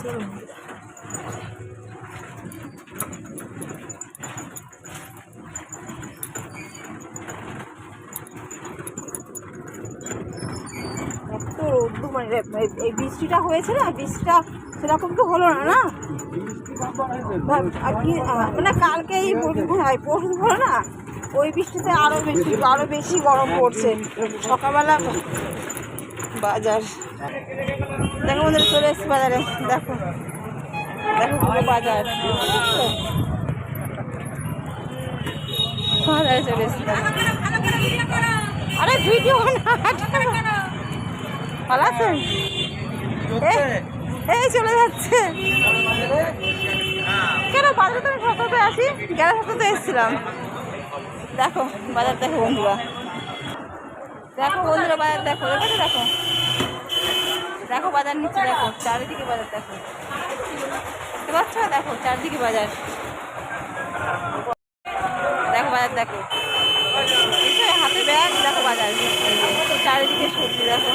চলুন রোদ্দু মানে এই- বৃষ্টিটা হয়েছে না বৃষ্টিটা সেরকম তো হলো না না মানে কালকে এই পরশু হ্যাঁ হলো না ওই বৃষ্টিতে আরও বেশি আরও বেশি গরম পড়ছে সকালবেলা বাজার। দেখো আমাদের চলে এসছি বাজারে। দেখো। দেখো পুরো বাজার। বাজারে চলে এসছি। আরে ভিডিও না, ভালো এই চলে যাচ্ছে। কেন, বাজারে তো আমি সকালে আসি, গেলে সকালে এসেছিলাম। দেখো, বাজার দেখো বন্ধুরা। দেখো বন্ধুরা বাজার দেখো এখানে দেখো। দেখো বাজার নিচে দেখো, চারিদিকে বাজার দেখো। দেখতে পাচ্ছ? দেখো, চারিদিকে বাজার। দেখো বাজার, দেখো। হাতে ব্যাগ, দেখো বাজার। চারিদিকে সবজি, দেখো।